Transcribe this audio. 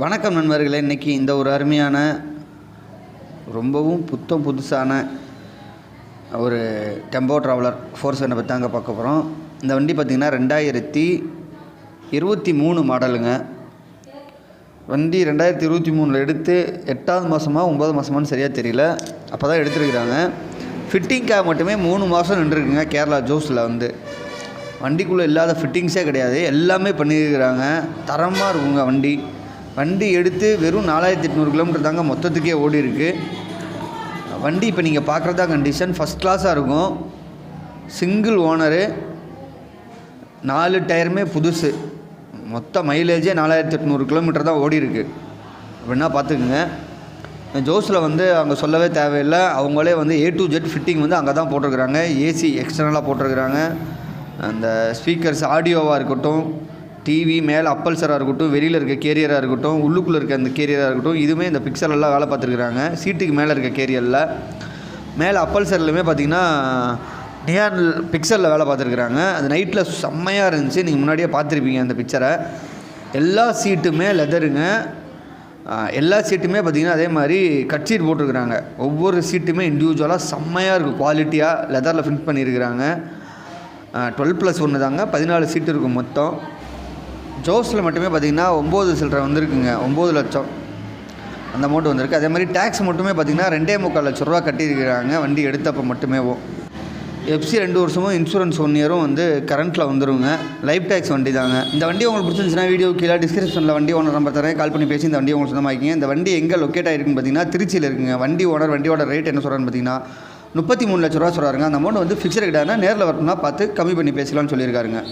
வணக்கம் நண்பர்களே இன்றைக்கி இந்த ஒரு அருமையான ரொம்பவும் புத்தம் புதுசான ஒரு டெம்போ ட்ராவலர் ஃபோர் செவனை பற்றி தாங்க பார்க்க போகிறோம் இந்த வண்டி பார்த்திங்கன்னா ரெண்டாயிரத்தி இருபத்தி மூணு மாடலுங்க. வண்டி ரெண்டாயிரத்தி இருபத்தி மூணில் எடுத்து எட்டாவது மாதமா ஒம்பது மாதமானு சரியாக தெரியல. அப்போ தான் எடுத்துருக்குறாங்க ஃபிட்டிங்காக மட்டுமே மூணு மாதம் நின்றுருக்குங்க கேரளா ஜோஸில் வந்து. வண்டிக்குள்ளே இல்லாத ஃபிட்டிங்ஸே கிடையாது. எல்லாமே பண்ணியிருக்கிறாங்க. தரமாக இருக்குங்க வண்டி. வண்டி எடுத்து வெறும் நாலாயிரத்தி எட்நூறு கிலோமீட்டர் தாங்க மொத்தத்துக்கே ஓடி இருக்குது வண்டி இப்போ நீங்கள் பார்க்குறதா கண்டிஷன் ஃபஸ்ட் கிளாஸாக இருக்கும். சிங்கிள் ஓனரு நாலு டயருமே புதுசு. மொத்த மைலேஜே நாலாயிரத்தி எட்நூறு கிலோமீட்டர் தான் ஓடி இருக்கு. அப்படின்னா பார்த்துக்குங்க ஜோஸில் வந்து அங்கே சொல்லவே தேவையில்லை. அவங்களே வந்து ஏ டு ஜெட் ஃபிட்டிங் வந்து அங்கே தான் போட்டிருக்கிறாங்க. ஏசி எக்ஸ்டர்னலாக போட்டிருக்கிறாங்க. அந்த ஸ்பீக்கர்ஸ் ஆடியோவாக இருக்கட்டும். டிவி மேலே அப்பல்சராக இருக்கட்டும் வெளியில் இருக்க கேரியராக இருக்கட்டும் உள்ளுக்குள்ளே இருக்க அந்த கேரியராக இருக்கட்டும் இதுவுமே இந்த பிக்சலெல்லாம் வேலை பார்த்துருக்குறாங்க. சீட்டுக்கு மேலே இருக்க கேரியரில் மேலே அப்பல்சர்லையுமே பார்த்தீங்கன்னா நியான் பிக்சலில் வேலை பார்த்துருக்குறாங்க. அது நைட்டில் செம்மையாக இருந்துச்சு. நீங்கள் முன்னாடியே பார்த்துருப்பீங்க அந்த பிக்சரை எல்லா சீட்டுமே லெதருங்க எல்லா சீட்டுமே பார்த்திங்கன்னா அதே மாதிரி கட் சீட் போட்டிருக்கிறாங்க. ஒவ்வொரு சீட்டுமே இண்டிவிஜுவலாக செம்மையாக இருக்கும் குவாலிட்டியாக லெதரில் ஃபிட் பண்ணியிருக்கிறாங்க டுவெல் ப்ளஸ் ஒன்று தாங்க பதினாலு சீட்டு இருக்கும் மொத்தம். ஜோஸில் மட்டுமே பார்த்திங்கன்னா ஒம்பது சில்லரை வந்திருக்குங்க ஒம்பது லட்சம் அந்த அமௌண்ட் வந்திருக்கு. அதே மாதிரி டேக்ஸ் மட்டுமே பார்த்திங்கன்னா ரெண்டே முக்கால் லட்ச ரூபா கட்டியிருக்கிறாங்க வண்டி எடுத்தப்போ மட்டுமே எஃப்சி ரெண்டு வருஷமும் இன்சூரன்ஸ் ஒன் இயரும் வந்து கரண்ட்டில் வந்துருங்க. லைஃப் டேக்ஸ் வண்டி தாங்க இந்த வண்டி உங்களுக்கு பிடிச்சிருந்துச்சுன்னா வீடியோ கீழே டிஸ்கிரிப்ஷனில் வண்டி ஓனர் நம்பர் தரேன். கால் பண்ணி பேசி இந்த வண்டி உங்களுக்கு சொந்தமாக்கிங்க. இந்த வண்டி எங்கே லொக்கேட் ஆகிருக்குன்னு பார்த்தீங்கன்னா திருச்சியில் இருக்குங்க. வண்டி ஓனர் வண்டியோட ரேட் என்ன சொல்கிறான்னு பார்த்தீங்கன்னா முப்பத்தி மூணு லட்ச ரூபா சொல்கிறாருங்க அந்த அமௌண்ட் வந்து ஃபிக்ஸ்டு கிடையாதுன்னா நேரில் வரணும்னா பார்த்து கம்மி பண்ணி பேசலாம்னு சொல்லியிருக்காருங்க.